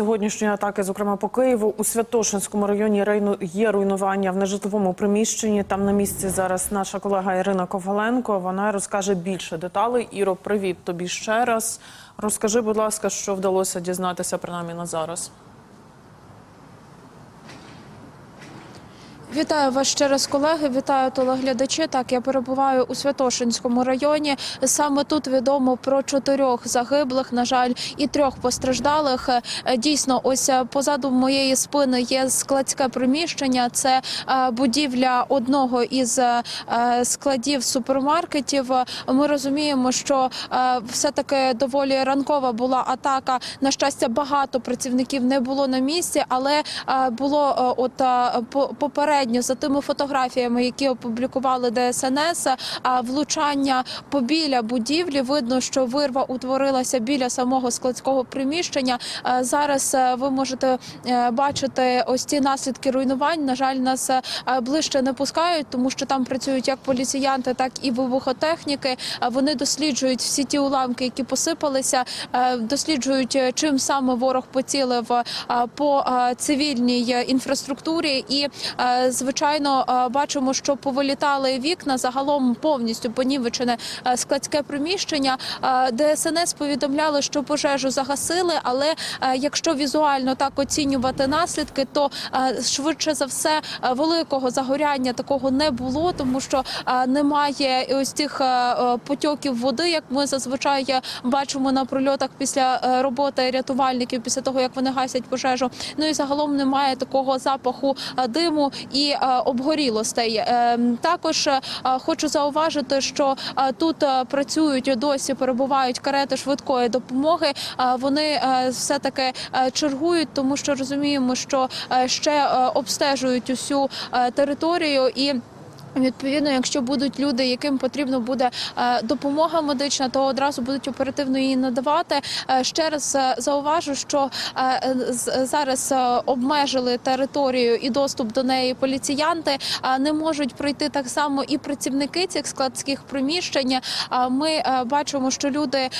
сьогоднішньої атаки, зокрема по Києву, у Святошинському районі є руйнування в нежитловому приміщенні. Там на місці зараз наша колега Ірина Коваленко. Вона розкаже більше деталей. Іро, привіт тобі ще раз. Розкажи, будь ласка, що вдалося дізнатися принаймні на зараз. Вітаю вас ще раз, колеги. Вітаю телеглядачі. Так, я перебуваю у Святошинському районі. Саме тут відомо про чотирьох загиблих, на жаль, і трьох постраждалих. Е, Дійсно, ось е, позаду моєї спини є складське приміщення. Це е, будівля одного із складів супермаркетів. Ми розуміємо, що все таки доволі ранкова була атака. На щастя, багато працівників не було на місці, але було от е, по- попередньо за тими фотографіями, які опублікували ДСНС, влучання побіля будівлі. Видно, що вирва утворилася біля самого складського приміщення. Е, Зараз е, ви можете е, бачити ось ці наслідки руйнувань. На жаль, нас ближче не пускають, тому що там працюють як поліціянти, так і вибухотехніки. Вони досліджують всі ті уламки, які посипалися, досліджують, чим саме ворог поцілив по цивільній інфраструктурі. І звичайно е, бачимо, що повилітали вікна. Загалом повністю понівечене е, складське приміщення. Е, ДСНС повідомляли, що пожежу загасили, але якщо візуально так оцінювати наслідки, то швидше за все великого загоряння такого не було, тому що немає ось е, потьоків води, як ми зазвичай бачимо на прольотах після роботи рятувальників, після того як вони гасять пожежу. Ну і загалом немає такого запаху диму і е, обгорілостей. Е, Також е, хочу зауважити, що е, тут працюють досі, перебувають карети швидкої допомоги. Вони все таки чергують, тому що розуміємо, що ще обстежують усю територію і. Відповідно, якщо будуть люди, яким потрібно буде е, допомога медична, то одразу будуть оперативно її надавати. Е, Ще раз е, зауважу, що зараз обмежили територію і доступ до неї поліціянти. Не можуть пройти так само і працівники цих складських приміщень. Ми бачимо, що люди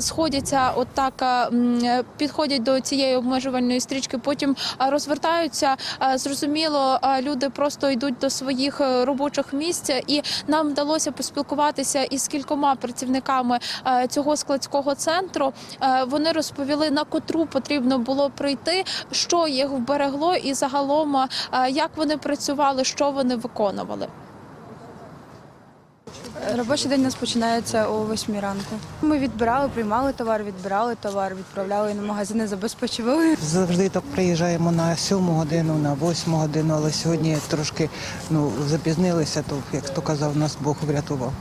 сходяться, от так м, е, підходять до цієї обмежувальної стрічки, потім розвертаються. Зрозуміло, люди просто йдуть до своїх е, робочих місць, і нам вдалося поспілкуватися із кількома працівниками е, цього складського центру. Е, Вони розповіли, на котру потрібно було прийти, що їх вберегло, і загалом е, як вони працювали, що вони виконували. Робочий день у нас починається о 8 ранку. Ми відбирали, приймали товар, відбирали товар, відправляли на магазини, забезпечували. Завжди так приїжджаємо на сьому годину, на восьму годину, але сьогодні трошки ну, запізнилися, то, як хто казав, нас Бог врятував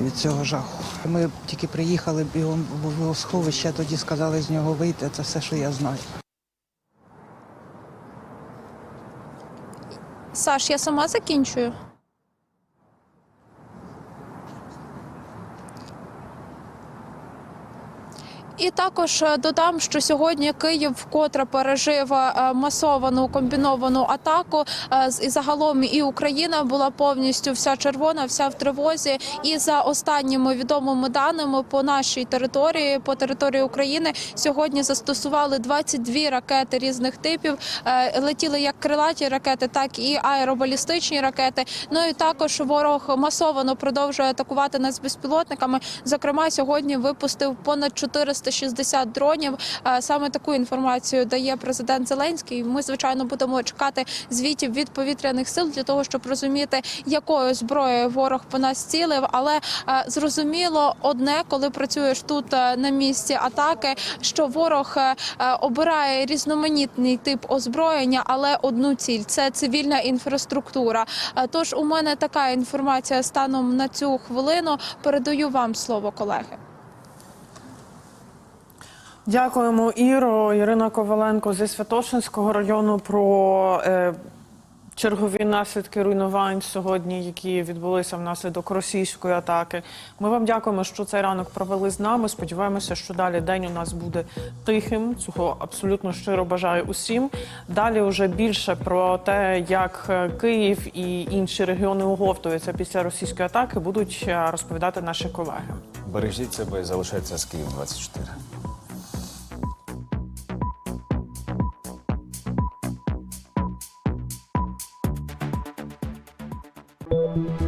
від цього жаху. Ми тільки приїхали бігом в сховище, тоді сказали з нього вийти. Це все, що я знаю. Саш, я сама закінчую. І також е, додам, що сьогодні Київ вкотре пережив е, масовану комбіновану атаку. Е, І загалом і Україна була повністю вся червона, вся в тривозі. І за останніми відомими даними по нашій території, по території України, сьогодні застосували 22 ракети різних типів. Летіли як крилаті ракети, так і аеробалістичні ракети. Ну і також ворог масово продовжує атакувати нас безпілотниками. Зокрема, сьогодні випустив понад 460 дронів. Е, Саме таку інформацію дає президент Зеленський. Ми звичайно будемо чекати звітів від повітряних сил для того, щоб розуміти, якою зброєю ворог по нас цілив. Але е, зрозуміло одне, коли працюєш тут е, на місці атаки, що ворог обирає різноманітний тип озброєння, але одну ціль це цивільна інфраструктура. Тож у мене така інформація станом на цю хвилину. Передаю вам слово, колеги. Дякуємо, Іро. Ірина Коваленко зі Святошинського району про е, чергові наслідки руйнувань сьогодні, які відбулися внаслідок російської атаки. Ми вам дякуємо, що цей ранок провели з нами. Сподіваємося, що далі день у нас буде тихим. Цього абсолютно щиро бажаю усім. Далі вже більше про те, як е, Київ і інші регіони оговтуються після російської атаки, будуть е, розповідати наші колеги. Бережіть себе і залишайтеся з Київ 24. Україна.